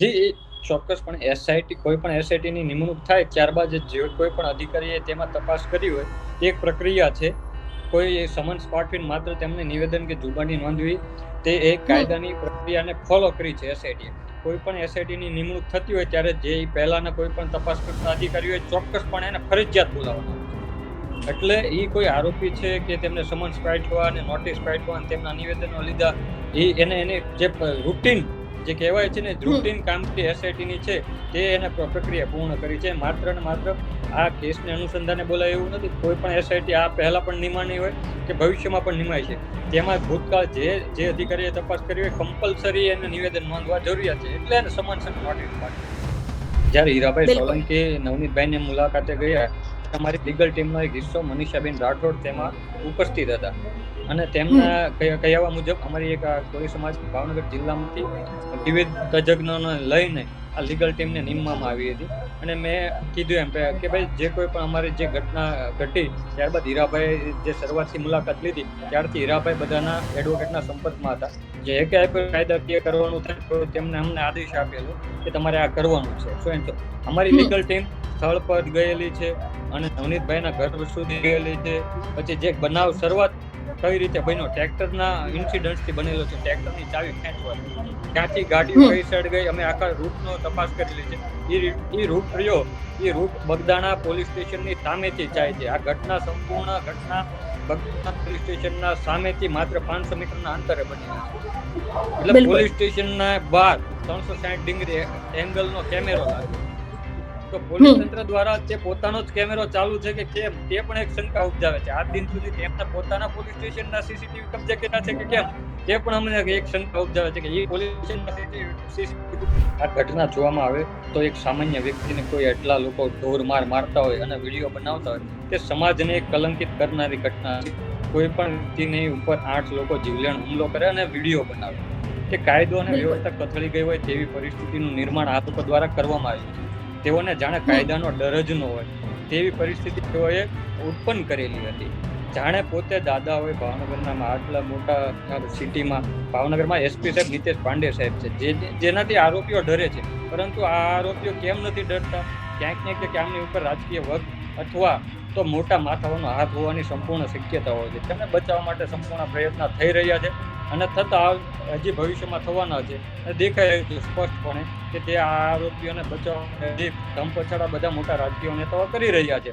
જી એ ચોક્કસપણે એસઆઈટી કોઈ પણ એસઆઈટીની નિમણૂક થાય ત્યારબાદ જે કોઈ પણ અધિકારીએ તેમાં તપાસ કરી હોય તે એક પ્રક્રિયા છે. કોઈ સમન્સ પાઠવીને માત્ર તેમને નિવેદન કે જુબાની નોંધવી તે એક કાયદાની પ્રક્રિયાને ફોલો કરી છે એસઆઈટીએ કોઈ પણ એસઆઈટીની નિમણૂક થતી હોય ત્યારે જે પહેલાના કોઈ પણ તપાસ કરતા અધિકારી હોય ચોક્કસપણે એને ફરજિયાત બોલાવવાના એટલે એ કોઈ આરોપી છે કે તેમને સમન્સ પાઠવા અને નોટિસ પાઠવા અને તેમના નિવેદનો લીધા એ એને એને જે રૂટીન જે કહેવાય છે ને ધ્રુવટીન કામગીરી એસઆઈટીની છે તે એને પ્રક્રિયા પૂર્ણ કરી છે. માત્ર ને માત્ર આ કેસને અનુસંધાને બોલાય એવું નથી. કોઈ પણ એસઆઈટી આ પહેલાં પણ નિમાણી હોય કે ભવિષ્યમાં પણ નિમાય છે. તેમાં ભૂતકાળ જે જે અધિકારીએ તપાસ કરી હોય કમ્પલસરી એને નિવેદન નોંધવા જરૂરિયાત છે. એટલે એને સમાન નોટિસ માટે. જ્યારે હીરાભાઈ. સોલંકી નવનીતભાઈની મુલાકાતે ગયા અમારી લીગલ ટીમનો એક હિસ્સો મનીષાબેન રાઠોડ તેમાં ઉપસ્થિત હતા. અને તેમના કહેવા મુજબ અમારી એક કોળી સમાજ ભાવનગર જિલ્લામાંથી વિવિધ તજજ્ઞોને લઈને આ લીગલ ટીમને નિમવામાં આવી હતી. અને મેં કીધું એમ કે- ભાઈ જે કોઈ પણ અમારી જે ઘટના ઘટી ત્યારબાદ હીરાભાઈ જે શરૂઆતથી મુલાકાત લીધી ત્યારથી હીરાભાઈ બધાના એડવોકેટના સંપર્કમાં હતા. જે કાંઈ પણ કાયદાકીય કરવાનું થાય તો તેમને અમને આદેશ આપેલો કે તમારે આ કરવાનું છે. સો એમ તો? અમારી લીગલ ટીમ સ્થળ પર ગયેલી છે અને નવનીતભાઈના ઘર સુધી ગયેલી છે. પછી જે બનાવ શરૂઆત કઈ રીતે બન્યો? ટ્રેક્ટરના ઇન્સિડન્ટથી બનેલો છે. ટ્રેક્ટરની ચાવી ખેંચવાની ક્યાંથી ગાડીઓ હમ. કઈ સાઈડ ગઈ. અમે આખા રૂટનો તપાસ કરેલી છે. એ રૂટ રહ્યો. એ રૂટ બગદાણા પોલીસ સ્ટેશનની સામેથી જાય છે. આ ઘટના સંપૂર્ણ ઘટના બગદાણા પોલીસ સ્ટેશનના સામેથી માત્ર પાંચસો મીટરના અંતરે બની એટલે. પોલીસ સ્ટેશનના બહાર ત્રણસો સાઠ ડિગ્રી એંગલનો કેમેરો લાગ્યો. તો પોલીસ તંત્ર દ્વારા જે પોતાનો જ કેમેરો ચાલુ છે કે કેમ તે પણ એક શંકા ઉપજાવે છે. આજ દિન સુધી તેમના પોતાના પોલીસ સ્ટેશનના સીસીટીવી કબજે કર્યા છે કે કેમ તે પણ અમને એક શંકા ઉપજાવે છે કે એ પોલીસ સ્ટેશનના આ ઘટના જોવામાં આવે તો એક સામાન્ય વ્યક્તિને કોઈ એટલા લોકો ઢોર માર મારતા હોય અને વીડિયો બનાવતા હોય તે સમાજને કલંકિત કરનારી ઘટના છે. કોઈ પણ વ્યક્તિની ઉપર આઠ લોકો જીવલેણ હુમલો કરે અને વીડિયો બનાવે. કે કાયદો અને વ્યવસ્થા કથળી ગઈ હોય તેવી પરિસ્થિતિનું નિર્માણ આ લોકો દ્વારા કરવામાં આવ્યું છે. તેઓને જાણે કાયદાનો ડર જ ન હોય. તેવી પરિસ્થિતિ તેઓએ ઉત્પન્ન કરેલી હતી. જાણે પોતે દાદા હોય ભાવનગરના આટલા મોટા સિટીમાં, ભાવનગરમાં એસપી સાહેબ નીતેશ પાંડે સાહેબ છે, જે જેનાથી આરોપીઓ ડરે છે. પરંતુ આ આરોપીઓ કેમ નથી ડરતા? ક્યાંક ને ક્યાંક આમની ઉપર રાજકીય વર્ગ અથવા તો મોટા માથાઓનો હાથ હોવાની સંપૂર્ણ શક્યતા હોય છે. તેને બચાવવા માટે સંપૂર્ણ પ્રયત્ન થઈ રહ્યા છે. અને થતાં હજી ભવિષ્યમાં થવાના છે. અને દેખાઈ રહ્યું છે સ્પષ્ટપણે કે તે આ આરોપીઓને બચાવવા જે ધમપછાડા ધમ પછાડા બધા મોટા રાજકીય નેતાઓ કરી રહ્યા છે.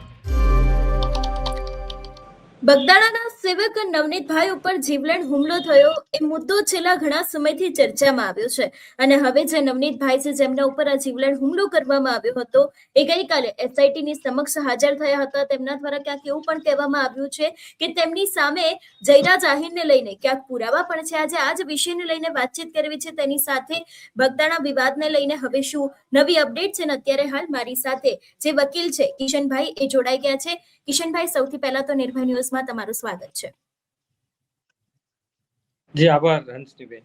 બગદાણાના સેવક નવનીતભાઈ ઉપર જીવલેણ હુમલો થયો એ મુદ્દો છેલ્લા ઘણા સમયથી ચર્ચામાં આવ્યો છે. અને હવે જે નવનીતભાઈ છે, જેમના ઉપર આ જીવલેણ હુમલો કરવામાં આવ્યો હતો, એ ગઈકાલે એસઆઈટી ની સમક્ષ હાજર થયા હતા. તેમના દ્વારા ક્યાંક એવું પણ કહેવામાં આવ્યું છે કે તેમની સામે જયરા જાહીરને લઈને ક્યાંક પુરાવા પણ છે. આજે આ જ વિષયને લઈને વાતચીત કરવી છે. તેની સાથે બગદાણા વિવાદને લઈને હવે શું નવી અપડેટ છે ને અત્યારે હાલ મારી સાથે જે વકીલ છે કિશનભાઈ, એ જોડાઈ ગયા છે. કિશનભાઈ સૌથી પહેલા તો નિર્ભય ન્યૂઝમાં તમારું સ્વાગત છે. જી આભાર હંસનીબેન.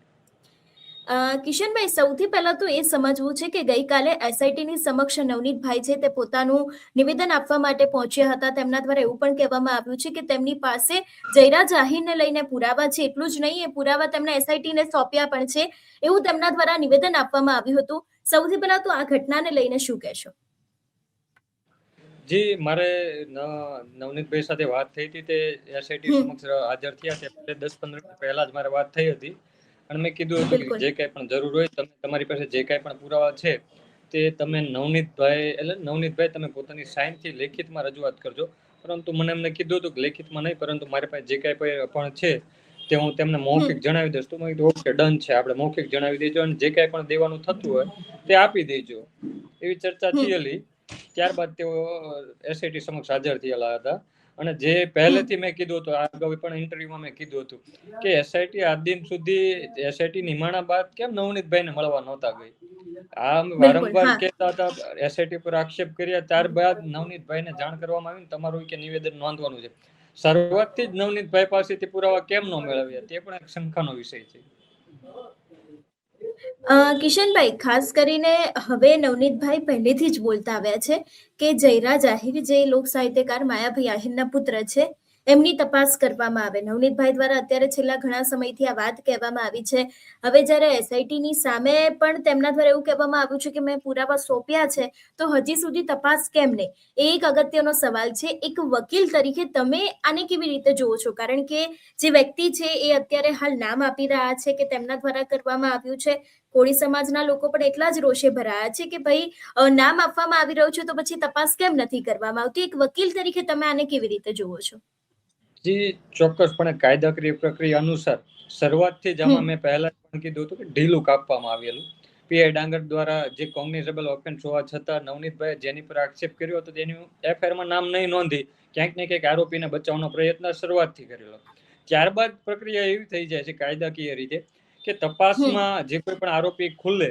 કિશનભાઈ સૌથી પહેલા તો એ સમજવું છે કે ગઈકાલે એસઆઈટીની સમક્ષ નવનીતભાઈ છે તે પોતાનું નિવેદન આપવા માટે પહોંચ્યા હતા. તેમના દ્વારા એવું પણ કહેવામાં આવ્યું છે કે તેમની પાસે જયરા જાહીરને લઈને પુરાવા છે એટલું જ નહીં એ પુરાવા તેમણે એસઆઈટીને સોંપ્યા પણ છે. એવું તેમના દ્વારા નિવેદન આપવામાં આવ્યું હતું. સૌથી પહેલા તો આ ઘટનાને લઈને શું કહેશો? જી મારે નવનીતભાઈ સાથે વાત થઈ હતી તે એસઆઈટી સમક્ષ હાજર થયા છે. દસ પંદર મિનિટ પહેલા જ મારે વાત થઈ હતી. અને મેં કીધું હતું કે જે કાંઈ પણ જરૂર હોય તમે તમારી પાસે જે કાંઈ પણ પુરાવા છે તે તમે નવનીતભાઈ એટલે નવનીતભાઈ તમે પોતાની સાઇનથી લેખિતમાં રજૂઆત કરજો. પરંતુ મને એમને કીધું હતું કે લેખિતમાં નહીં પરંતુ મારી પાસે જે કાંઈ પણ છે તે હું તેમને મૌખિક જણાવી દઈશ. તો મેં કીધું ઓકે ડન છે. આપણે મૌખિક જણાવી દેજો. અને જે કાંઈ પણ દેવાનું થતું હોય તે આપી દેજો. એવી ચર્ચા. થયેલી. ત્યારબાદ તેઓ એસઆઈટી સમક્ષ હાજર થયેલા હતા. અને જે પહેલેથી મેં કીધું હતું અગાઉ પણ ઇન્ટરવ્યુમાં મેં કીધું હતું કે એસઆઈટી આ દિન સુધી એસઆઈટી નિમાણા બાદ કેમ નવનીતભાઈને મળવા નહોતા ગઈ? આમ વારંવાર. કહેતા હતા એસઆઈટી પર આક્ષેપ કર્યા ત્યારબાદ નવનીતભાઈને જાણ કરવામાં આવી ને તમારું કે નિવેદન નોંધવાનું છે. શરૂઆતથી જ નવનીતભાઈ પાસેથી પુરાવા કેમ ન મેળવ્યા તે પણ એક શંકાનો વિષય છે. કિશનભાઈ, ખાસ કરીને હવે નવનીતભાઈ પહેલેથી જ બોલતા આવ્યા છે કે જયરા આહિર જે લોક સાહિત્યકાર માયાભાઈ આહિરના પુત્ર છે, એમની તપાસ કરવામાં આવે. નવનીતભાઈ દ્વારા અત્યારે છેલ્લા ઘણા સમયથી આ વાત કહેવામાં આવી છે. હવે જ્યારે એસઆઈટીની સામે પણ તેમના દ્વારા એવું કહેવામાં આવ્યું છે કે મેં પુરાવા સોંપ્યા છે, તો હજી સુધી તપાસ કેમ નહીં? એ એક અગત્યનો સવાલ છે. એક વકીલ તરીકે તમે આને કેવી રીતે જુઓ છો? કારણ કે જે વ્યક્તિ છે એ અત્યારે હાલ નામ આપી રહ્યા છે કે તેમના દ્વારા કરવામાં આવ્યું છે. કોળી સમાજના લોકો પણ એટલા જ રોષે ભરાયા છે કે ભાઈ નામ આપવામાં આવી રહ્યું છે તો પછી તપાસ કેમ નથી કરવામાં આવતી? એક વકીલ તરીકે તમે આને કેવી રીતે જુઓ છો? જી ચોક્કસપણે કાયદાકીય પ્રક્રિયા અનુસાર શરૂઆતથી જ આમાં મેં પહેલા પણ કીધું હતું કે ઢીલું કાપવામાં આવેલું. પીઆઈ ડાંગર દ્વારા જે કોગ્નિઝેબલ ઓફેન્સ હોવા છતાં નવનીતભાઈ જેની પર આક્ષેપ કર્યો હતો તેની એફઆઈઆરમાં નામ નહીં નોંધી ક્યાંક ને ક્યાંક આરોપીને બચાવવાનો પ્રયત્ન શરૂઆતથી કરેલો. ત્યારબાદ પ્રક્રિયા એવી થઈ જાય છે કાયદાકીય રીતે કે તપાસમાં જે કોઈ પણ આરોપી ખુલે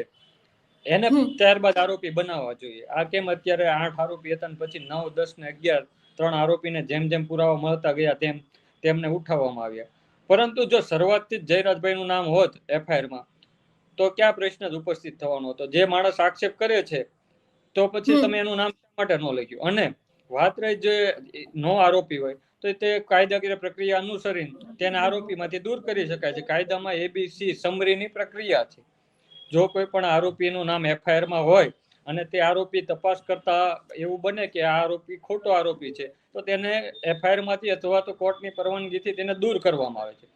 એને ત્યારબાદ આરોપી બનાવવા જોઈએ. આ કેમ અત્યારે આઠ આરોપી હતા ને પછી નવ દસ ને અગિયાર ત્રણ આરોપીને જેમ જેમ પુરાવા મળતા ગયા તેમ તેમને ઉઠાવવામાં આવ્યા. પરંતુ જો શરૂઆતથી જ જયરાજભાઈનું નામ હોત એફઆઈઆરમાં તો ક્યાં પ્રશ્ન જ ઉપસ્થિત થવાનો હતો? જે માણસ આક્ષેપ કરે છે તો પછી તમે એનું નામ શા માટે ન લખ્યું? અને વાત રહી જે નો આરોપી હોય તો તે કાયદાકીય પ્રક્રિયા અનુસરીને તેને આરોપીમાંથી દૂર કરી શકાય છે. કાયદામાં એબીસી સમરીની પ્રક્રિયા છે. જો કોઈ પણ આરોપીનું નામ એફઆઈઆરમાં હોય અને તે આરોપી તપાસ કરતા એવું બને કે આ આરોપી ખોટો આરોપી છે તો તેને એફઆઈઆરમાંથી અથવા તો કોર્ટની પરવાનગીથી તેને દૂર કરવામાં આવે છે.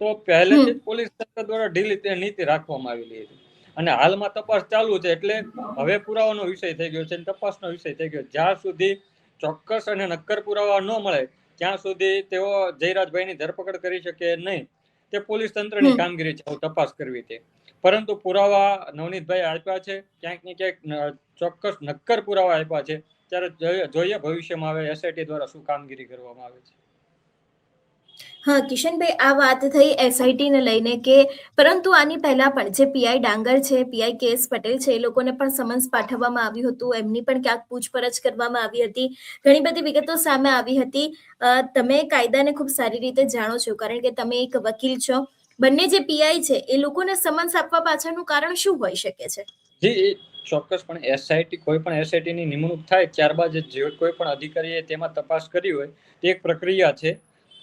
તો પહેલેથી જ પોલીસ તંત્ર દ્વારા ઢીલી તે નીતિ રાખવામાં આવેલી હતી. અને હાલમાં તપાસ ચાલુ છે એટલે હવે પુરાવાનો વિષય થઈ ગયો છે તપાસનો વિષય થઈ ગયો. જ્યાં સુધી ચોક્કસ અને નક્કર પુરાવા ન મળે ત્યાં સુધી તેઓ જયરાજભાઈની ધરપકડ કરી શકે નહીં તે પોલીસ તંત્રની. કામગીરી છે તપાસ કરવી તે પરંતુ પુરાવા નવનીતભાઈ આપ્યા છે ક્યાંક ને ક્યાંક ચોક્કસ નક્કર પુરાવા આપ્યા છે ત્યારે જોઈએ- ભવિષ્યમાં હવે એસઆઈટી દ્વારા શું કામગીરી કરવામાં આવે છે હા, કિશનભાઈ, આ વાત થઈ એસઆઈટી ને લઈને કે પરંતુ આની પહેલા પણ જે પીઆઈ ડાંગર છે પીઆઈ કે એસ પટેલ છે, એ લોકોને પણ સમન્સ પાઠવવામાં આવ્યું હતું. એમની પણ ક્યાંક પૂછપરછ કરવામાં આવી હતી. ઘણી બધી વિગતો સામે આવી હતી. તમે કાયદાને ખૂબ સારી રીતે જાણો છો, કારણ કે તમે એક વકીલ છો. બંને જે પીઆઈ છે, એ લોકોને સમન્સ આપવા પાછળનું કારણ શું હોઈ શકે છે? જી પણ એસઆઈટી કોઈ પણ એસઆઈટી ની નિમણૂક થાય ત્યારબાદ જે કોઈ પણ અધિકારીએ તેમાં તપાસ કરી હોય, તે એક પ્રક્રિયા છે.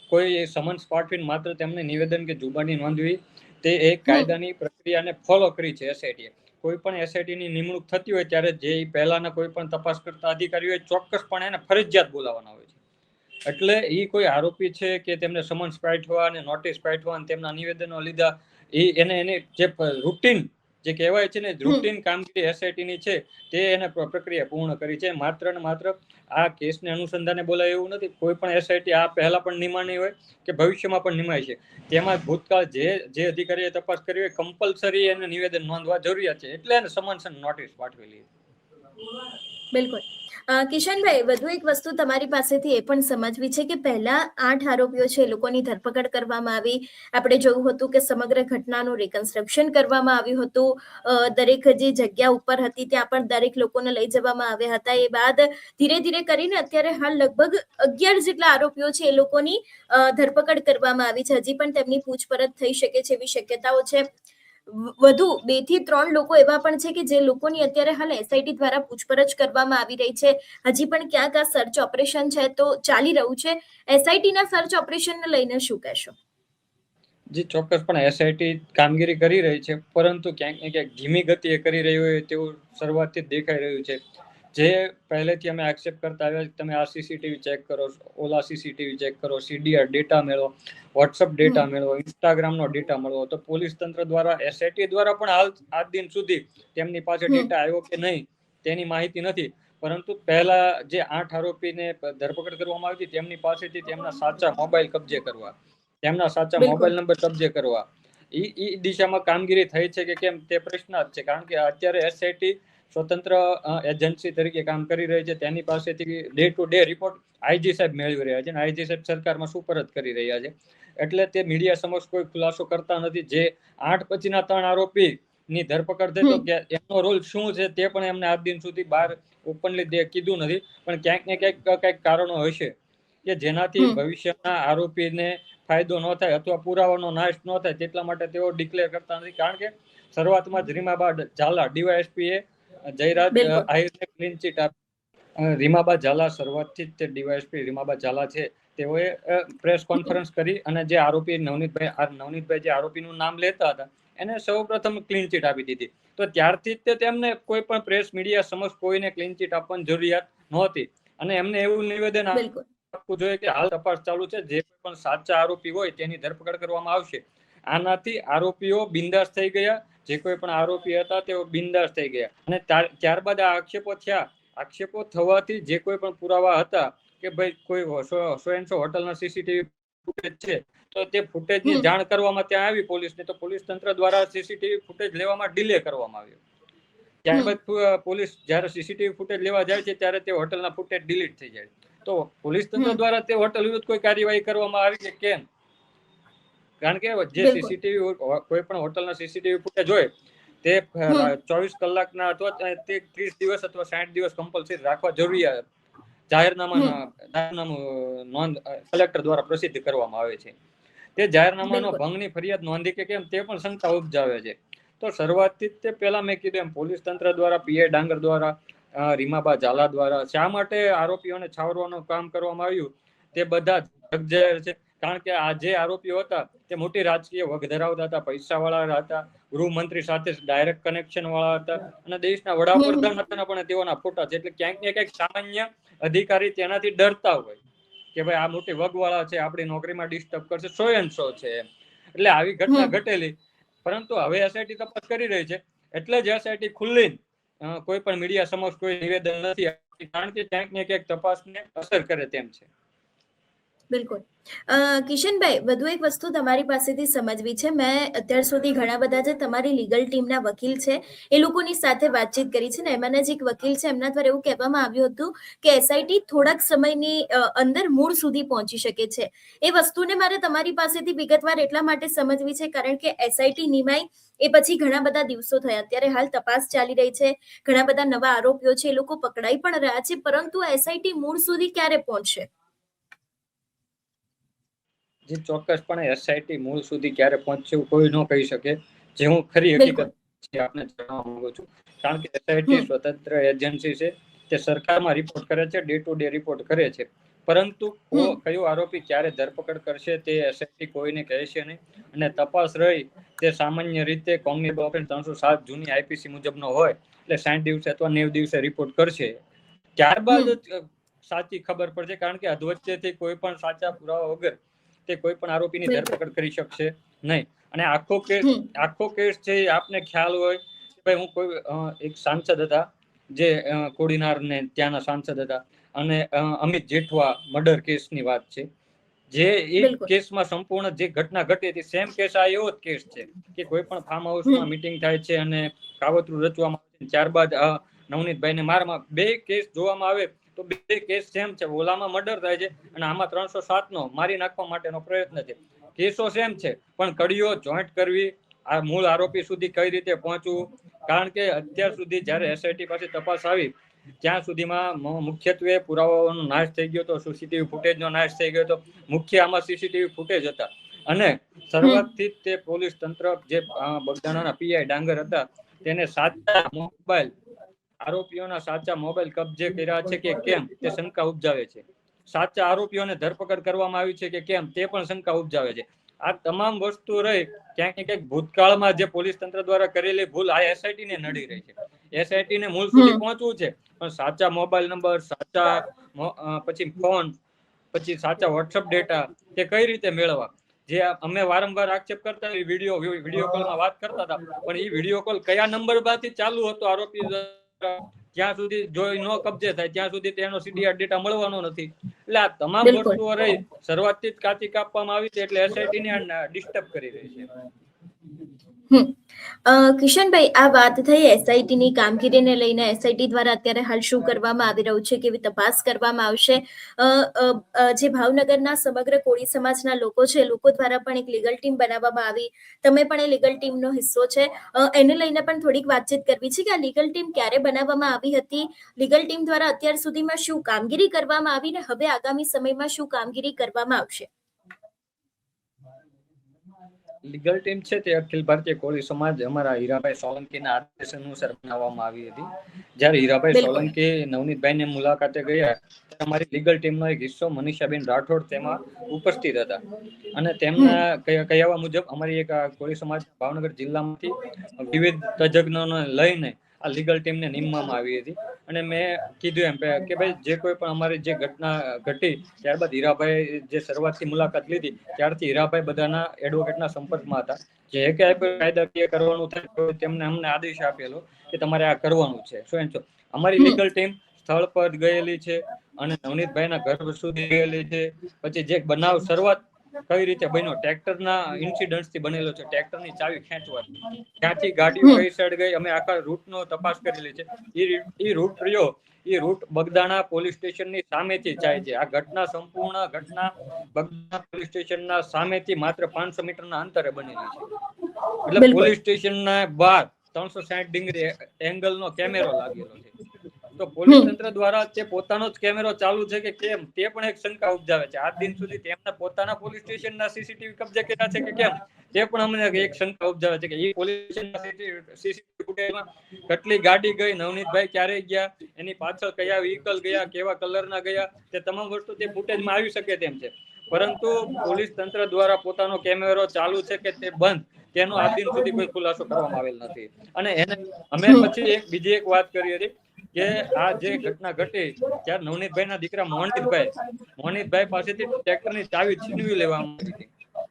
કોઈ સમન્સ પાઠવીને માત્ર તેમને નિવેદન કે જુબાની નોંધવી તે એક કાયદાની પ્રક્રિયાને ફોલો કરી છે એસઆઈટીએ કોઈ પણ એસઆઈટીની નિમણૂક થતી હોય ત્યારે જે પહેલાના કોઈ પણ તપાસ કરતા અધિકારીઓ ચોક્કસપણે એને ફરજિયાત બોલાવવાના હોય છે. એટલે એ કોઈ આરોપી છે કે તેમને સમન્સ પાઠવા અને નોટિસ પાઠવા અને તેમના નિવેદનો લીધા એ એને એને જે રૂટીન જે કહેવાય છે ને રૂટીન કામગીરી એસઆઈટીની છે તે એને પ્રક્રિયા પૂર્ણ કરી છે. માત્ર ને માત્ર આ કેસને અનુસંધાને બોલાય એવું નથી. કોઈ પણ એસઆઈટી આ પહેલા પણ નિમાણી હોય કે ભવિષ્યમાં પણ નિમાય છે. તેમાં ભૂતકાળ જે જે અધિકારીએ તપાસ કરી હોય કમ્પલસરી એને નિવેદન નોંધવા જરૂરિયાત છે. એટલે એને સમન્સન નોટિસ પાઠવેલી. બિલકુલ. કિશનભાઈ, વધુ એક વસ્તુ તમારી પાસેથી એ પણ સમજવી છે કે પહેલા આઠ આરોપીઓ છે એ લોકોની ધરપકડ કરવામાં આવી. આપણે જોયું હતું કે સમગ્ર ઘટનાનું રિકન્સ્ટ્રક્શન કરવામાં આવ્યું હતું. દરેક જે જગ્યા ઉપર હતી ત્યાં પણ દરેક લોકોને લઈ જવામાં આવ્યા હતા. એ બાદ ધીરે ધીરે કરીને અત્યારે હાલ લગભગ અગિયાર જેટલા આરોપીઓ છે એ લોકોની ધરપકડ કરવામાં આવી છે. હજી પણ તેમની પૂછપરછ થઈ શકે છે એવી શક્યતાઓ છે. વધુ બેથી ત્રણ લોકો એવા પણ છે કે જે લોકોની અત્યારે હાલ એસઆઈટી દ્વારા પૂછપરછ કરવામાં આવી રહી છે. હજી પણ ક્યાંક આ સર્ચ ઓપરેશન છે તો ચાલી રહ્યું છે. એસઆઈટી ના સર્ચ ઓપરેશનને લઈને શું કહેશો? જે ચોક્કસપણે એસઆઈટી કામગીરી કરી રહી છે, પરંતુ ક્યાંક ને ક્યાંક ધીમી ગતિએ કરી રહી હોય તેવું શરૂઆતથી દેખાઈ રહ્યું છે. જે પહેલેથી અમે એક્સેપ્ટ કરતા આવ્યા તમે આ સીસીટીવી ચેક કરો ઓલા સીસીટીવી ચેક કરો સીડીઆર ડેટા મેળવો વોટ્સઅપ ડેટા. મેળવો ઇન્સ્ટાગ્રામનો ડેટા મેળવો તો પોલીસ તંત્ર દ્વારા એસઆઈટી દ્વારા પણ હાલ આજ દિન સુધી તેમની પાસે ડેટા આવ્યો કે નહીં તેની માહિતી નથી. પરંતુ પહેલા જે આઠ આરોપીને ધરપકડ કરવામાં આવી હતી તેમની પાસેથી તેમના સાચા મોબાઈલ કબજે કરવા તેમના સાચા મોબાઈલ નંબર કબજે કરવા. ઈ ઈ દિશામાં કામગીરી થઈ છે કે કેમ તે પ્રશ્ન જ છે. કારણ કે અત્યારે એસઆઈટી સ્વતંત્ર એજન્સી તરીકે કામ કરી રહી છે. તેની પાસેથી day to day report IG સાહેબ મેળવી રહ્યા છે અને આઈજી સાહેબ સરકારમાં સુપરત કરી રહ્યા છે. એટલે તે મીડિયા સમક્ષ કોઈ ખુલાસો કરતા નથી. જે આઠ પછીના ત્રણ આરોપી ની ધરપકડ થઈ તો. એમનો રોલ શું છે તે પણ એમને આજ દિન સુધી બહાર ઓપનલી કીધું નથી. પણ ક્યાંક ને ક્યાંક કંઈક કારણો હશે કે જેનાથી. ભવિષ્યના આરોપીને ફાયદો ન થાય અથવા પુરાવાનો નાશ ન થાય તેટલા માટે તેઓ ડિક્લેર કરતા નથી. કારણ કે શરૂઆતમાં જ રીમાબા ઝાલા ડીવાયએસપી એ જયરાજ. આહિરને ક્લીન ચીટ આપી રીમાબા ઝાલા શરૂઆતથી જ તે ડીવાયએસપી રીમાબા ઝાલા છે. તેઓએ પ્રેસ કોન્ફરન્સ કરી અને જે આરોપી નવનીતભાઈ નવનીતભાઈ જે આરોપીનું નામ લેતા હતા એને સૌપ્રથમ ક્લીન ચીટ આપી દીધી. તો ત્યારથી જ તે તેમને કોઈ પણ પ્રેસ મીડિયા સમક્ષ કોઈને ક્લીન ચીટ આપવાની જરૂરિયાત નહોતી. અને એમને એવું નિવેદન આપવું જોઈએ કે હાલ તપાસ ચાલુ છે. જે પણ સાચા આરોપી હોય તેની ધરપકડ કરવામાં આવશે. આનાથી આરોપીઓ બિંદાસ થઈ ગયા. જે કોઈ પણ આરોપી હતા તેઓ બિંદાસ થઈ ગયા. અને ત્યારબાદ આ આક્ષેપો થયા. આક્ષેપો થવાથી જે કોઈ પણ પુરાવા હતા કે ભાઈ કોઈ સો એન્ડ સો હોટલના સીસીટીવી ફૂટેજ છે તો તે ફૂટેજની. જાણ કરવામાં ત્યાં આવી પોલીસને તો પોલીસ તંત્ર દ્વારા સીસીટીવી ફૂટેજ લેવામાં ડિલે કરવામાં આવ્યો. ત્યારબાદ પોલીસ જ્યારે સીસીટીવી ફૂટેજ લેવા જાય છે ત્યારે તે હોટલના ફૂટેજ ડિલીટ થઈ જાય. તો પોલીસ તંત્ર દ્વારા તે હોટલ વિરુદ્ધ કોઈ કાર્યવાહી કરવામાં આવી કે કેમ? કારણ કે જે સીસીટીવી કોઈ પણ હોટલના સીસીટીવી ફૂટેજ હોય તે ચોવીસ કલાકના અથવા તે ત્રીસ દિવસ અથવા સાઠ દિવસ કમ્પલસરી રાખવા જરૂરિયાત જાહેરનામાના જાહેરનામું નોંધ કલેક્ટર દ્વારા પ્રસિદ્ધ કરવામાં આવે છે. તે જાહેરનામાનો ભંગની ફરિયાદ નોંધી કે કેમ તે પણ શંકા ઉપજાવે છે. તો શરૂઆતથી તે પહેલા મેં કીધું એમ પોલીસ તંત્ર દ્વારા પીએ ડાંગર દ્વારા રીમાબા ઝાલા દ્વારા શા માટે આરોપીઓને છાવરવાનું કામ કરવામાં આવ્યું? તે બધા જગજાહેર છે. કારણ કે આ જે આરોપીઓ હતા તે મોટી રાજકીય વગ ધરાવતા હતા પૈસા વાળા હતા ગૃહમંત્રી સાથે ડાયરેક્ટ કનેક્શન વાળા હતા અને દેશના વડાપ્રધાન હતા પણ તેઓના ફોટા છે. એટલે ક્યાંક ને ક્યાંક સામાન્ય અધિકારી તેનાથી ડરતા હોય કે ભાઈ આ મોટી વગવાળા છે આપણી નોકરીમાં ડિસ્ટર્બ કરશે સો એન્ડ સો છે એટલે આવી ઘટના ઘટેલી. પરંતુ હવે એસઆઈટી તપાસ કરી રહી છે. એટલે જ એસઆઈટી ખુલ્લી કોઈ પણ મીડિયા સમક્ષ કોઈ નિવેદન નથી કારણ કે ક્યાંક ને ક્યાંક તપાસને અસર કરે તેમ છે. બિલકુલ. કિશનભાઈ, વધુ એક વસ્તુ તમારી પાસેથી સમજવી છે. મેં અત્યાર સુધી ઘણા બધા જે તમારી લીગલ ટીમના વકીલ છે, એ લોકોની સાથે વાતચીત કરી છે ને એમાંના જે એક વકીલ છે, એમના દ્વારા એવું કહેવામાં આવ્યું હતું કે એસઆઈટી થોડાક સમયની અંદર મૂળ સુધી પહોંચી શકે છે. એ વસ્તુને મારે તમારી પાસેથી વિગતવાર એટલા માટે સમજવી છે, કારણ કે એસઆઈટી નિમાઈ એ પછી ઘણા બધા દિવસો થયા. અત્યારે હાલ તપાસ ચાલી રહી છે. ઘણા બધા નવા આરોપીઓ છે, એ લોકો પકડાઈ પણ રહ્યા છે, પરંતુ એસઆઈટી મૂળ સુધી ક્યારે પહોંચશે? જે ચોક્કસપણે એસઆઈટી મૂળ સુધી ક્યારે પહોંચશે એવું કોઈ ન કહી શકે જે હું ખરી હકીકત છે આપને જણાવવા માંગુ છું. કારણ કે એસઆઈટી સ્વતંત્ર એજન્સી છે તે સરકારમાં રિપોર્ટ કરે છે ડે ટુ ડે રિપોર્ટ કરે છે. પરંતુ કયો આરોપી ક્યારે ધરપકડ કરશે તે એસઆઈટી કોઈને કહેશે નહીં. અને તપાસ રહી તે સામાન્ય રીતે કોંગ્રેસ ઓફેન્સ ત્રણસો સાત જૂની આઈપીસી મુજબનો હોય એટલે સાઠ દિવસે અથવા નેવ દિવસે રિપોર્ટ કરશે. ત્યારબાદ જ સાચી ખબર પડશે કારણ કે અધવચ્ચેથી કોઈ પણ સાચા પુરાવા વગર તે કોઈ પણ આરોપીની ધરપકડ કરી શકશે નહીં. અને આખો કેસ આખો કેસ છે આપને ખ્યાલ હોય કે ભાઈ હું કોઈ એક સાંસદ હતા જે કોડીનાર ને ત્યાંના સાંસદ હતા અને અમિત જેઠવા મર્ડર કેસની વાત છે. જે એ. કેસમાં સંપૂર્ણ જે ઘટના ઘટી હતી સેમ કેસ આ એવો જ કેસ છે કે કોઈ પણ ફાર્મ હાઉસમાં. મીટિંગ થાય છે અને કાવતરું રચવામાં આવે છે. ત્યારબાદ નવનીતભાઈ નવનીતભાઈને મારમાં બે કેસ જોવામાં આવે તો બે કેસ સેમ છે. ઓલામાં મર્ડર થાય છે અને આમાં ત્રણસો સાત નો મારી નાખવા માટેનો પ્રયત્ન છે. કેસો સેમ છે, પણ કડીઓ જોઈન્ટ કરવી, આ મૂળ આરોપી સુધી કઈ રીતે પહોંચવું? કારણ કે અત્યાર સુધી જ્યારે એસઆઈટી પાસે તપાસ આવી, ત્યાં સુધીમાં મુખ્યત્વે પુરાવાઓનો નાશ થઈ ગયો તો સીસીટીવી ફૂટેજનો નાશ થઈ ગયો તો મુખ્ય આમાં સીસીટીવી ફૂટેજ હતા. અને શરૂઆતથી તે પોલીસ તંત્ર જે બગદાણાના પીઆઈ ડાંગર હતા, તેને સાચા મોબાઈલ આરોપીઓના સાચા મોબાઈલ કબજે કર્યા છે કે કેમ તે શંકા ઉપજાવે છે. સાચા આરોપીઓને ધરપકડ કરવામાં આવી છે કે કેમ તે પણ શંકા ઉપજાવે છે. આ તમામ વસ્તુ રહી ક્યાંક ને ક્યાંક ભૂતકાળમાં જે પોલીસ તંત્ર દ્વારા કરેલી ભૂલ આ એસઆઈટી ને નડી રહી છે. એસઆઈટી ને મૂળ સુધી પહોંચવું છે પણ સાચા મોબાઈલ નંબર સાચા પછી ફોન પછી સાચા વોટ્સઅપ ડેટા તે કઈ રીતે મેળવવા? જે અમે વારંવાર આક્ષેપ કરતા વીડિયો વીડિયો કોલમાં વાત કરતા હતા પણ એ વીડિયો કોલ કયા નંબરમાંથી ચાલુ હતો આરોપી જ્યાં સુધી જો નો કબજે થાય ત્યાં સુધી તેનો સીડીઆર ડેટા મળવાનો નથી. એટલે આ તમામ વસ્તુઓ રહી શરૂઆતથી જ કાચી કાપવામાં આવી છે એટલે એસઆઈટી ને ડિસ્ટર્બ કરી રહી છે. કિશનભાઈ, આ વાત થઈ એસઆઈટી ની કામગીરીને લઈને એસઆઈટી દ્વારા અત્યારે હાલ શું કરવામાં આવી રહ્યું છે, કેવી તપાસ કરવામાં આવશે? જે ભાવનગરના સમગ્ર કોળી સમાજના લોકો છે, લોકો દ્વારા પણ એક લીગલ ટીમ બનાવવામાં આવી. તમે પણ એ લીગલ ટીમનો હિસ્સો છે. એને લઈને પણ થોડીક વાતચીત કરવી છે કે આ લીગલ ટીમ ક્યારે બનાવવામાં આવી હતી? લીગલ ટીમ દ્વારા અત્યાર સુધીમાં શું કામગીરી કરવામાં આવી ને હવે આગામી સમયમાં શું કામગીરી કરવામાં આવશે? લીગલ ટીમ છે તે અખિલ ભારતીય કોળી સમાજ અમારા હીરાભાઈ સોલંકીના આદેશ અનુસાર બનાવવામાં આવી હતી. જ્યારે હીરાભાઈ. સોલંકી નવનીતભાઈને મુલાકાતે ગયા ત્યારે અમારી લીગલ ટીમનો એક હિસ્સો મનીષાબેન રાઠોડ તેમાં ઉપસ્થિત હતા. અને તેમના કહેવા મુજબ અમારી એક કોળી સમાજ ભાવનગર જિલ્લામાંથી વિવિધ તજજ્ઞોને લઈને આ લીગલ ટીમને નીમવામાં આવી હતી. અને મેં કીધું એમ કે- કે ભાઈ, જે કોઈ પણ અમારી જે ઘટના ઘટી, ત્યારબાદ હીરાભાઈ જે શરૂઆતથી મુલાકાત લીધી, ત્યારથી હીરાભાઈ બધાના એડવોકેટના સંપર્કમાં હતા. જે પણ કાયદાકીય કરવાનું થાય તેમને અમને આદેશ આપેલો કે તમારે આ કરવાનું છે. શું છો? અમારી લીગલ ટીમ સ્થળ પર ગયેલી છે અને નવનીતભાઈના ઘર સુધી ગયેલી છે. પછી જે બનાવ શરૂઆત કઈ રીતે બન્યો? ટ્રેક્ટરના ઇન્સિડન્ટથી બનેલો છે. ટ્રેક્ટરની ચાવી ખેંચવાની ક્યાંથી ગાડીઓ કઈ સાઈડ ગઈ? અમે આખા રૂટનો તપાસ કરેલી છે. એ રૂટ રહ્યો. એ રૂટ બગદાણા પોલીસ સ્ટેશનની સામેથી જાય છે. આ ઘટના સંપૂર્ણ ઘટના બગદાણા પોલીસ સ્ટેશનના સામેથી માત્ર પાંચસો મીટરના અંતરે બનેલી છે. એટલે પોલીસ પોલીસ સ્ટેશનના બહાર ત્રણસો સાઠ ડિગ્રી એંગલનો કેમેરો લાગેલો છે. તો પોલીસ તંત્ર દ્વારા જે પોતાનો જ કેમેરો ચાલુ છે કે કેમ તે પણ એક શંકા ઉપજાવે છે. આજ દિન સુધી તેમના પોતાના પોલીસ સ્ટેશનના સીસીટીવી કબજે કર્યા છે કે કેમ તે પણ અમને એક શંકા ઉપજાવે છે કે એ પોલીસ સ્ટેશનના સીસીટીવી ફૂટેજમાં કેટલી ગાડી ગઈ નવનીતભાઈ ક્યારે ગયા એની પાછળ કયા વ્હીકલ ગયા કેવા કલરના ગયા તે તમામ વસ્તુ તે ફૂટેજમાં આવી શકે તેમ છે. પરંતુ પોલીસ તંત્ર દ્વારા પોતાનો કેમેરો ચાલુ છે કે તે બંધ તેનો આજ દિન સુધી કોઈ ખુલાસો કરવામાં આવેલ નથી. અને એને અમે પછી એક બીજી એક વાત કરી હતી. કે આ જે ઘટના ઘટી ત્યારે નવનીતભાઈ ના દીકરા મોહનીતભાઈ મોહનીતભાઈ પાસેથી ટ્રેક્ટરની ચાવી છીનવી લેવામાં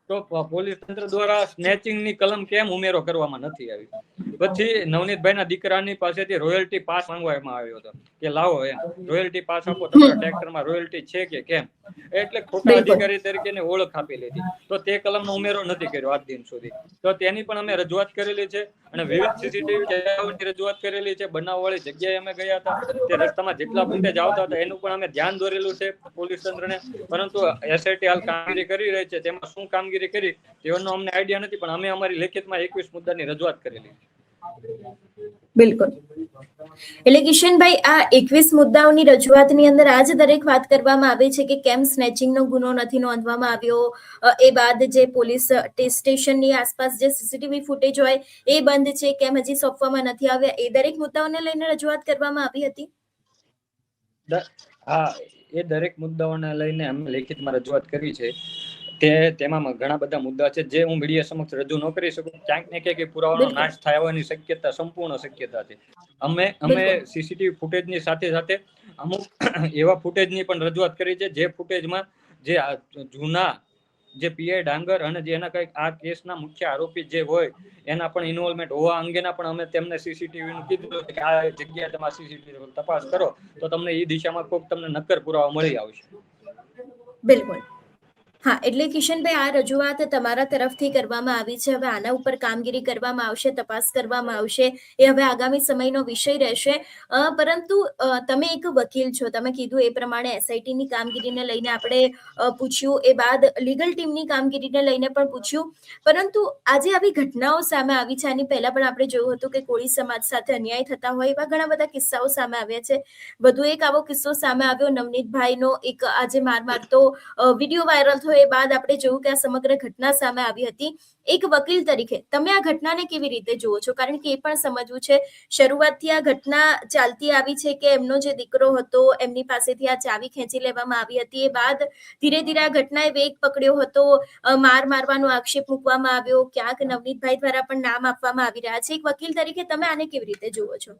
તો પોલીસ તંત્ર દ્વારા સ્નેચિંગની કલમ કેમ ઉમેરો કરવામાં નથી આવી? પછી નવનીતભાઈ ના દીકરાની પાસેથી રોયલ્ટી પાસ માંગવામાં આવ્યો હતો કે લાવો એમ. રોયલ્ટી પાસ આપો તમારા ટ્રેક્ટરમાં રોયલ્ટી છે કે કેમ? એટલે ખોટા અધિકારી તરીકે ઓળખ આપી લીધી. તો તે કલમનો ઉમેરો નથી કર્યો આજ દિન સુધી. તો તેની પણ અમે રજૂઆત કરેલી છે અને વિવિધ સીસીટીવી કેમેરાઓની રજૂઆત કરેલી છે. બનાવવાળી જગ્યાએ અમે ગયા હતા. તે રસ્તામાં જેટલા ફૂટેજ આવતા હતા એનું પણ અમે ધ્યાન દોરેલું છે પોલીસ તંત્રને. પરંતુ એસઆઈટી હાલ કામગીરી કરી રહી છે. તેમાં શું કામગીરી કરી તેઓનો અમને આઈડિયા નથી પણ અમે અમારી લેખિતમાં એકવીસ મુદ્દાની રજૂઆત કરેલી બિલકુલ. એટલે કિશનભાઈ, આ એકવીસ મુદ્દાઓની રજૂઆતની અંદર આજ દરેક વાત કરવામાં આવે છે કે કેમ સ્નેચિંગનો ગુનો નથી નોંધવામાં આવ્યો. એ બાદ જે પોલીસ સ્ટેશનની આસપાસ જે સીસીટીવી ફૂટેજ હોય એ બંધ છે, કેમ હજી સોંપવામાં નથી આવ્યા, એ દરેક મુદ્દાઓને લઈને રજૂઆત કરવામાં આવી હતી? હા એ દરેક મુદ્દાઓને લઈને અમે લેખિતમાં રજૂઆત કરી છે. તે તેમાં ઘણા બધા મુદ્દા છે જે હું મીડિયા સમક્ષ રજૂ ન કરી શકું. ક્યાંક ને ક્યાંક પુરાવાનો નાશ થાય હોવાની શક્યતા સંપૂર્ણ શક્યતા છે. અમે અમે. સીસીટીવી ફૂટેજની સાથે સાથે અમુક એવા ફૂટેજની પણ રજૂઆત કરી છે જે ફૂટેજમાં જે જૂના જે પીઆઈ ડાંગર અને જે એના કંઈક આ કેસના મુખ્ય આરોપી જે હોય એના પણ ઇન્વોલ્વમેન્ટ હોવા અંગેના પણ અમે તેમને સીસીટીવી નું કીધું કે આ જગ્યાએ તમે સીસીટીવી તપાસ કરો તો તમને એ દિશામાં કોઈક તમને નક્કર પુરાવા મળી આવશે. બિલકુલ. હા, એટલે કિશનભાઈ, આ રજૂઆત તમારા તરફથી કરવામાં આવી છે. હવે આના ઉપર કામગીરી કરવામાં આવશે, તપાસ કરવામાં આવશે. એ હવે આગામી સમયનો વિષય રહેશે. પરંતુ તમે એક વકીલ છો. તમે કીધું એ પ્રમાણે એસઆઈટીની કામગીરીને લઈને આપણે પૂછ્યું. એ બાદ લીગલ ટીમની કામગીરીને લઈને પણ પૂછ્યું. પરંતુ આજે આવી ઘટનાઓ સામે આવી છે. આની પહેલા પણ આપણે જોયું હતું કે કોળી સમાજ સાથે અન્યાય થતા હોય એવા ઘણા બધા કિસ્સાઓ સામે આવ્યા છે. વધુ એક આવો કિસ્સો સામે આવ્યો. નવનીતભાઈનો એક આજે માર મારતો વીડિયો વાયરલ થયો. એ બાદ આપણે જોયું કે આ સમગ્ર ઘટના સામે આવી હતી. એક વકીલ તરીકે, તમે આ ઘટનાને કેવી રીતે જુઓ છો? કારણ કે એ પણ સમજવું છે, શરૂઆતથી આ ઘટના ચાલતી આવી છે કે એમનો જે દીકરો હતો, એમની પાસેથી આ ચાવી ખેંચી લેવામાં આવી હતી. એ બાદ ધીરે ધીરે આ ઘટનાએ વેગ પકડ્યો હતો. માર મારવાનો આક્ષેપ મૂકવામાં આવ્યો. ક્યાંક નવનીતભાઈ દ્વારા પણ નામ આપવામાં આવી રહ્યા છે. એક વકીલ તરીકે તમે આને કેવી રીતે જુઓ છો?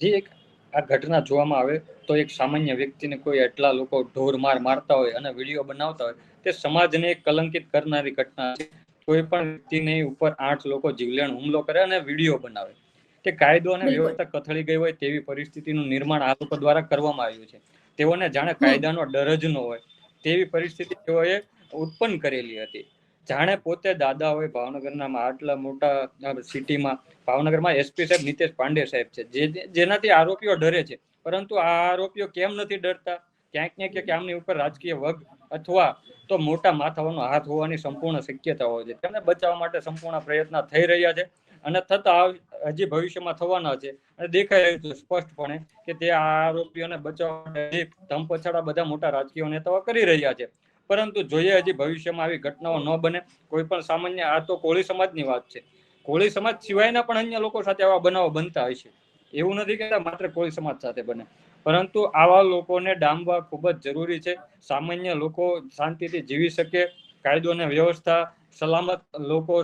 જી, એક આ ઘટના જોવામાં આવે તો એક સામાન્ય વ્યક્તિને કોઈ એટલા લોકો ઢોર માર મારતા હોય અને વીડિયો બનાવતા હોય તે સમાજને કલંકિત કરનારી ઘટના છે. કોઈ પણ વ્યક્તિની ઉપર આઠ લોકો જીવલેણ હુમલો કરે અને વીડિયો બનાવે. તે કાયદો અને વ્યવસ્થા કથળી ગઈ હોય તેવી પરિસ્થિતિનું નિર્માણ આ લોકો દ્વારા કરવામાં આવ્યું છે. તેઓને જાણે કાયદાનો ડર જ ન હોય તેવી પરિસ્થિતિ તેઓએ ઉત્પન્ન કરેલી હતી. જાણે પોતે દાદા હોય ભાવનગરના આટલા મોટા સિટીમાં. ભાવનગરમાં એસપી સાહેબ નીતેશ પાંડે સાહેબ છે જેનાથી આરોપીઓ ડરે છે. પરંતુ આ આરોપીઓ કેમ નથી ડરતા? ક્યાંક ને ક્યાંક આમની ઉપર રાજકીય વગ અથવા તો મોટા માથાઓનો હાથ હોવાની સંપૂર્ણ શક્યતાઓ છે. તેમને બચાવવા માટે સંપૂર્ણ પ્રયત્ન થઈ રહ્યા છે અને થતા હજી ભવિષ્યમાં થવાના છે. અને દેખાઈ રહ્યું છે સ્પષ્ટપણે કે તે આ આરોપીઓને બચાવવા ધમપછાડા બધા મોટા રાજકીય નેતાઓ કરી રહ્યા છે. પરંતુ જોઈએ હજી ભવિષ્યમાં આવી ઘટનાઓ ન બને, કોઈ પણ સામાન્ય, આ તો કોળી સમાજની વાત છે. કોળી સમાજ સિવાયના પણ અન્ય લોકો સાથે આવા બનાવો બનતા હોય છે. એવું નથી કહેતા માત્ર કોળી સમાજ સાથે બને. પરંતુ આવા લોકોને ડામવા ખૂબ જ જરૂરી છે. સામાન્ય લોકો શાંતિથી જીવી શકે, કાયદો અને વ્યવસ્થા સલામત લોકો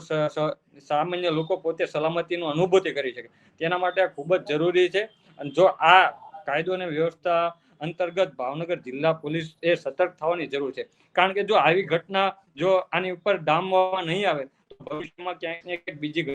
સામાન્ય લોકો પોતે સલામતીનો અનુભૂતિ કરી શકે. તેના માટે ખૂબ જ જરૂરી છે. અને જો આ કાયદો અને વ્યવસ્થા અંતર્ગત ભાવનગર જિલ્લા પોલીસ એ સતર્ક થવાની જરૂર છે. કારણ કે જો આવી ઘટના જો આની ઉપર ડામવામાં નહીં આવે, તો ભવિષ્યમાં ક્યાંક ને બીજી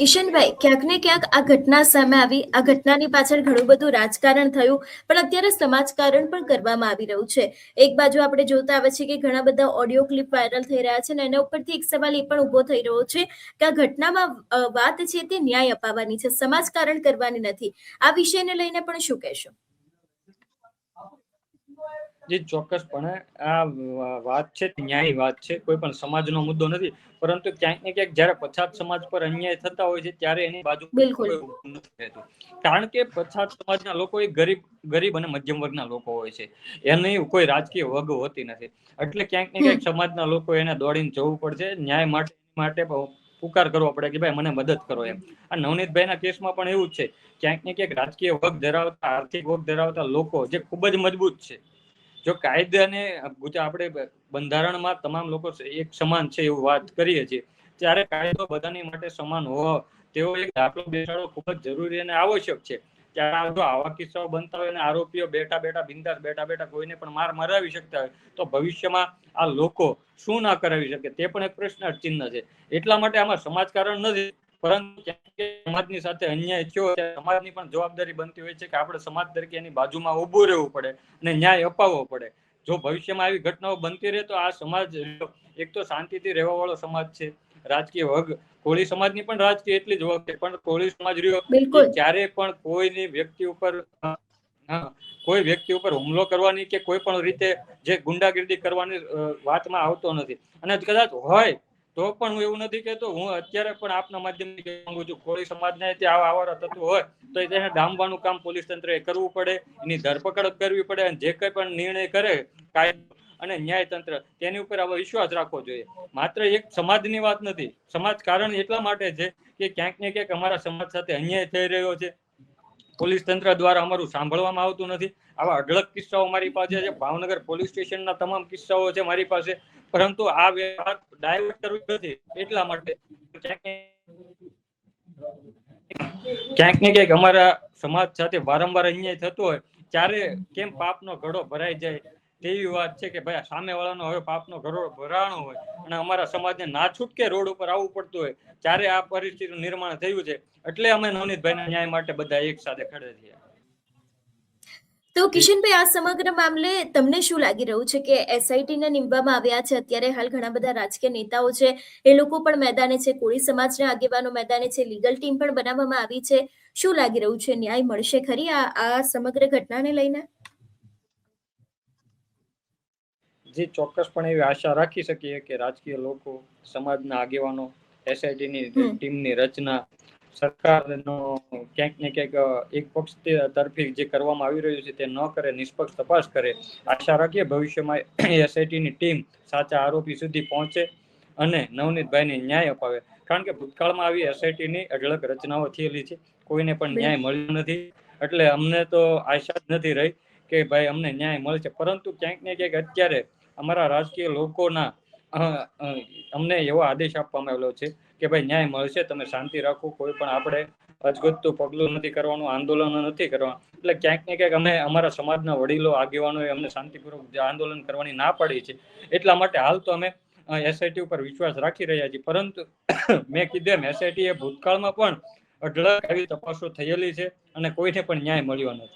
કિશનભાઈ, ક્યાંક ને ક્યાંક આ ઘટના સામે આવી. આ ઘટનાની પાછળ ઘણું બધું રાજકારણ થયું, પણ અત્યારે સમાજકારણ પણ કરવામાં આવી રહ્યું છે. એક બાજુ આપણે જોતા આવે છે કે ઘણા બધા ઓડિયો ક્લિપ વાયરલ થઈ રહ્યા છે અને એના ઉપરથી એક સવાલ એ પણ ઊભો થઈ રહ્યો છે કે આ ઘટનામાં વાત છે તે ન્યાય અપાવવાની છે, સમાજકારણ કરવાની નથી. આ વિષયને લઈને પણ શું કહેશો? જી ચોક્કસપણે આ વાત છે ન્યાય વાત છે કોઈ પણ સમાજનો મુદ્દો નથી. પરંતુ ક્યાંક ને ક્યાંક જ્યારે પછાત સમાજ પર અન્યાય થતા હોય છે ત્યારે એની બાજુ. કારણ કે પછાત સમાજના લોકો એ ગરીબ ગરીબ અને મધ્યમ વર્ગના લોકો હોય છે. એની કોઈ રાજકીય વગ હોતી નથી. એટલે ક્યાંક ને ક્યાંક સમાજના લોકો એને દોડીને જવું પડશે. ન્યાય માટે માટે પુકાર કરવો પડે કે ભાઈ મને મદદ કરો એમ. આ નવનીતભાઈના કેસમાં પણ એવું જ છે. ક્યાંક ને ક્યાંક રાજકીય વગ ધરાવતા આર્થિક વગ ધરાવતા લોકો જે ખૂબ જ મજબૂત છે. જો કાયદાને આપણે બંધારણમાં તમામ લોકો એક સમાન છે એવું વાત કરીએ છીએ. ત્યારે કાયદો બધાની માટે સમાન હોવો, તેવો એક દાખલો બેસાડો ખૂબ જ જરૂરી અને આવશ્યક છે. ત્યારે જો આવા કિસ્સાઓ બનતા હોય અને આરોપીઓ બેઠા બેઠા, બિંદાસ બેઠા બેઠા કોઈને પણ માર મરાવી શકતા હોય, તો ભવિષ્યમાં આ લોકો શું ના કરાવી શકે, તે પણ એક પ્રશ્ન ચિહ્ન છે. એટલા માટે આમાં સમાજકારણ નથી. પરંતુ સમાજની સાથે અન્યાય થયો સમાજની પણ જવાબદારી બનતી હોય છે કે આપણે સમાજ તરીકે એની બાજુમાં ઊભું રહેવું પડે અને ન્યાય અપાવવો પડે. જો ભવિષ્યમાં આવી ઘટનાઓ બનતી રહે તો આ સમાજ એક તો શાંતિથી રહેવા વાળો સમાજ છે. રાજકીય વગ કોળી સમાજની પણ રાજકીય એટલી જ વગ છે. પણ કોળી સમાજ રહ્યો ક્યારે પણ કોઈની વ્યક્તિ ઉપર કોઈ વ્યક્તિ ઉપર હુમલો કરવાની કે કોઈ પણ રીતે જે ગુંડાગીર્દી કરવાની વાતમાં આવતો નથી. અને કદાચ હોય તો પણ હું એવું નથી કહેતો. હું અત્યારે પણ આપના માધ્યમથી કહેવા માંગુ છું, કોળી સમાજને ને આવા આવા તત્વો હોય, તો તેને ડામવાનું કામ પોલીસ તંત્રએ કરવું પડે, એની ધરપકડ કરવી પડે અને જે કંઈ પણ નિર્ણય કરે, કાયદો અને ન્યાય તંત્ર તેની ઉપર આવો વિશ્વાસ રાખવો જોઈએ. માત્ર એક સમાજની વાત નથી. સમાજ કારણ એટલા માટે છે કે ક્યાંક ને ક્યાંક અમારા સમાજ સાથે અન્યાય થઈ રહ્યો છે. પોલીસ તંત્ર દ્વારા અમારું સાંભળવામાં આવતું નથી. આવા અઢળક કિસ્સાઓ મારી પાસે છે. ભાવનગર પોલીસ સ્ટેશનના તમામ કિસ્સાઓ છે મારી પાસે. પરંતુ આ વ્યવહાર ડાયવર્ટ કરવી નથી, એટલા માટે ક્યાંક ને ક્યાંક અમારા સમાજ સાથે વારંવાર અન્યાય થતો હોય, ત્યારે કેમ પાપનો ઘડો ભરાઈ જાય તેવી વાત છે કે ભાઈ સામે વાળાનો હવે પાપનો ઘડો ભરાણો હોય અને અમારા સમાજને ના છૂટકે રોડ ઉપર આવવું પડતું હોય, ત્યારે આ પરિસ્થિતિનું નિર્માણ થયું છે. એટલે અમે નવનીતભાઈના ન્યાય માટે બધા એક સાથે ખડે છીએ તો કિશનભાઈ આ સમગ્ર મામલે તમને શું લાગી રહ્યું છે કે એસઆઈટી ને નીમવામાં આવ્યા છે? અત્યારે હાલ ઘણા બધા રાજકીય નેતાઓ છે એ લોકો પણ મેદાને છે કોળી સમાજના આગેવાનો મેદાને છે લીગલ ટીમ પણ બનાવવામાં આવી છે. શું લાગી રહ્યું છે? ન્યાય મળશે ખરી આ આ સમગ્ર ઘટનાને લઈને? જે ચોક્કસપણે એવી આશા રાખી શકીએ કે રાજકીય લોકો સમાજના આગેવાનો એસઆઈટી ની હમ. ટીમની રચના સરકારનો ક્યાંક ને ક્યાંક એક પક્ષ તરફી જે કરવામાં આવી રહ્યું છે તે ન કરે નિષ્પક્ષ તપાસ કરે. આશા રાખીએ ભવિષ્યમાં એસઆઈટીની ટીમ સાચા આરોપી સુધી પહોંચે અને નવનીતભાઈને ન્યાય અપાવે. કારણ કે ભૂતકાળમાં આવી એસઆઈટીની અઢળક રચનાઓ થયેલી છે. કોઈને પણ ન્યાય મળ્યો નથી. એટલે અમને તો આશા જ નથી રહી કે ભાઈ અમને ન્યાય મળશે. પરંતુ ક્યાંક ને ક્યાંક અત્યારે અમારા રાજકીય લોકોના અમને એવો આદેશ આપવામાં આવેલો છે કે ભાઈ ન્યાય મળશે, તમે શાંતિ રાખો, કોઈ પણ આપણે અજગતું પગલું નથી કરવાનું, આંદોલન નથી કરવાનું. એટલે ક્યાંક ને ક્યાંક અમે અમારા સમાજના વડીલો આગેવાનોએ અમને શાંતિપૂર્વક આંદોલન કરવાની ના પાડી છે. એટલા માટે હાલ તો અમે એસઆઈટી ઉપર વિશ્વાસ રાખી રહ્યા છીએ. પરંતુ મેં કીધું એમ એસઆઈટી એ ભૂતકાળમાં પણ અઢળક આવી તપાસો થયેલી છે અને કોઈને પણ ન્યાય મળ્યો નથી.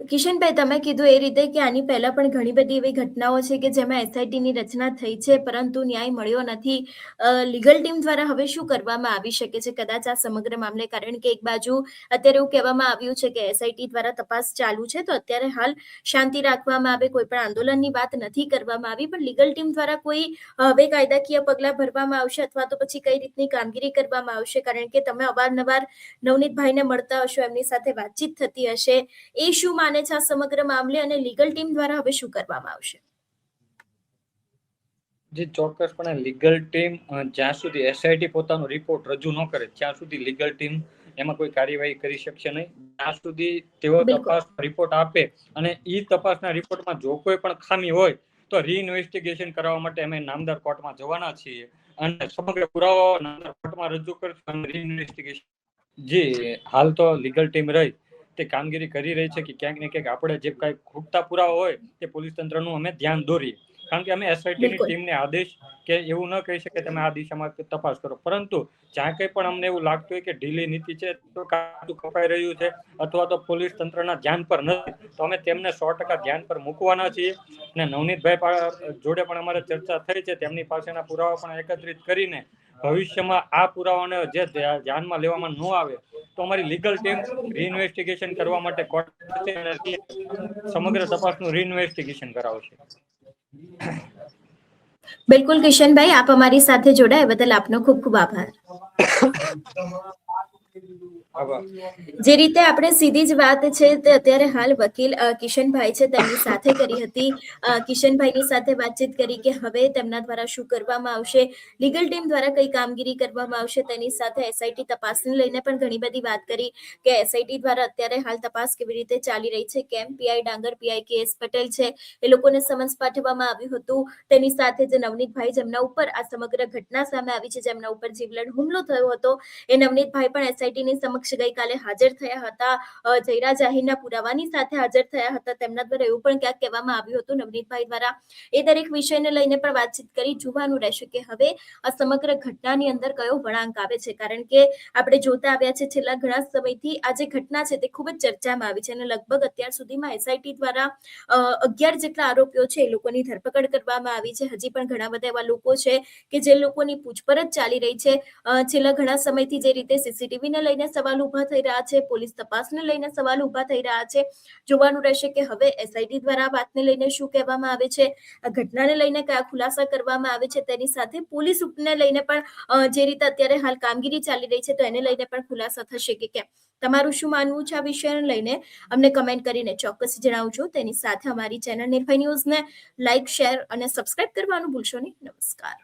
કિશનભાઈ, તમે કીધું એ રીતે કે આની પહેલા પણ ઘણી બધી એવી ઘટનાઓ છે કે જેમાં એસઆઈટી ની રચના થઈ છે, પરંતુ ન્યાય મળ્યો નથી. લીગલ ટીમ દ્વારા હવે શું કરવામાં આવી શકે છે? કદાચ આ સમગ્ર મામલે, કારણ કે એક બાજુ અત્યારે એવું કહેવામાં આવ્યું છે કે એસઆઈટી દ્વારા તપાસ ચાલુ છે, તો અત્યારે હાલ શાંતિ રાખવામાં આવે, કોઈ પણ આંદોલનની વાત નથી કરવામાં આવી, પણ લીગલ ટીમ દ્વારા કોઈ હવે કાયદાકીય પગલાં ભરવામાં આવશે અથવા તો પછી કઈ રીતની કામગીરી કરવામાં આવશે? કારણ કે તમે અવારનવાર નવનીતભાઈને મળતા હશો, એમની સાથે વાતચીત થતી હશે. એ શું માને છે આ સમગ્ર મામલે અને લીગલ ટીમ દ્વારા હવે શું કરવામાં આવશે? જે ચોક્કસપણે લીગલ ટીમ જ્યાં સુધી એસઆઈટી પોતાનો રિપોર્ટ રજૂ ન કરે ત્યાં સુધી લીગલ ટીમ એમાં કોઈ કાર્યવાહી કરી શકશે નહીં. જ્યાં સુધી તેઓ તપાસ રિપોર્ટ આપે અને એ તપાસના રિપોર્ટમાં જો કોઈ પણ ખામી હોય તો રીઇન્વેસ્ટિગેશન કરવા માટે અમે નામદાર કોર્ટમાં જવાના છીએ અને સમગ્ર પુરાવાઓ નામદાર કોર્ટમાં રજૂ કરશું અને રીઇન્વેસ્ટિગેશન જે હાલ તો લીગલ ટીમ રહી તે કામગીરી કરી રહી છે કે ક્યાંક ને ક્યાંક આપણે જે કાંઈ ખૂટતા પુરાવા હોય તે પોલીસ તંત્રનું અમે ધ્યાન દોરીએ. કારણ કે અમે એસઆઈટી ની બિલકુલ. ટીમને આદેશ કે એવું ન કહી શકે તમે આ દિશામાં તપાસ કરો. પરંતુ જ્યાં કંઈ પણ અમને એવું લાગતું હોય કે ઢીલી નીતિ છે તો કાચું કપાઈ રહ્યું છે અથવા તો પોલીસ તંત્રના ધ્યાન પર નથી તો અમે તેમને સો ટકા ધ્યાન પર મૂકવાના છીએ. અને નવનીતભાઈ જોડે પણ અમારે ચર્ચા થઈ છે તેમની પાસેના પુરાવા પણ એકત્રિત કરીને ભવિષ્યમાં આ પુરાવાને જે ધ્યાનમાં લેવામાં ન આવે તો અમારી લીગલ ટીમ રીઇન્વેસ્ટિગેશન કરવા માટે કોર્ટ સમગ્ર તપાસનું રીઇન્વેસ્ટિગેશન કરાવશે. બિલકુલ કિશનભાઈ આપ અમારી સાથે જોડાયા બદલ આપનો ખૂબ ખૂબ આભાર આભાર. જે રીતે આપણે સીધી જ વાત છે તે અત્યારે હાલ વકીલ કિશનભાઈ છે તેમની સાથે કરી હતી. કિશનભાઈની સાથે વાતચીત કરી કે હવે તેમના દ્વારા શું કરવામાં આવશે? લીગલ ટીમ દ્વારા કઈ કામગીરી કરવામાં આવશે? તેની સાથે એસઆઈટી તપાસને લઈને પણ ઘણી બધી વાત કરી કે એસઆઈટી દ્વારા અત્યારે હાલ તપાસ કેવી રીતે ચાલી રહી છે? કેમ પીઆઈ ડાંગર પીઆઈ કે એસ પટેલ છે? એ લોકોને સમન્સ પાઠવવામાં આવ્યું હતું. તેની સાથે જે નવનીતભાઈ જેમના ઉપર આ સમગ્ર ઘટના સામે આવી છે, જેમના ઉપર જીવલેણ હુમલો થયો હતો, એ નવનીતભાઈ પણ એસઆઈટી ની સમક્ષ ગઈકાલે હાજર થયા હતા. જયરા જાહીરના પુરાવાની સાથે હાજર થયા હતા. તેમના દ્વારા એવું પણ ક્યાંક કહેવામાં આવ્યું હતું, નવનીતભાઈ દ્વારા. એ દરેક વિષયને લઈને પણ વાતચીત કરી જોવાનું રહેશે કે હવે આ સમગ્ર ઘટનાની અંદર કયો વળાંક આવે છે. કારણ કે આપણે જોતા આવ્યા છે, છેલ્લા ઘણા સમયથી આ જે ઘટના છે તે ખૂબ જ ચર્ચામાં આવી છે અને લગભગ અત્યાર સુધીમાં એસઆઈટી દ્વારા અગિયાર જેટલા આરોપીઓ છે એ લોકોની ધરપકડ કરવામાં આવી છે. હજી પણ ઘણા બધા એવા લોકો છે કે જે લોકોની પૂછપરછ ચાલી રહી છે. છેલ્લા ઘણા સમયથી જે રીતે સીસીટીવીને લઈને સવાલ ઊભા થઈ રહ્યા છે. પોલીસ તપાસને લઈને સવાલ ઊભા થઈ રહ્યા છે. જોવાનું રહેશે કે હવે એસઆઈટી દ્વારા વાતને લઈને શું કહેવામાં આવે છે? આ ઘટનાને લઈને કયા ખુલાસા કરવામાં આવે છે? તેની સાથે પોલીસ ઉપને લઈને પણ જે રીતે અત્યારે હાલ કામગીરી ચાલી રહી છે, તો એને લઈને પણ ખુલાસા થશે કે કેમ? તમારું શું માનવું છે આ વિષયને લઈને? અમને કમેન્ટ કરીને ચોક્કસ જણાવજો. તેની સાથે અમારી ચેનલ નિર્ભય ન્યૂઝને લાઇક શેર અને સબસ્ક્રાઇબ કરવાનું ભૂલશો નહીં. નમસ્કાર.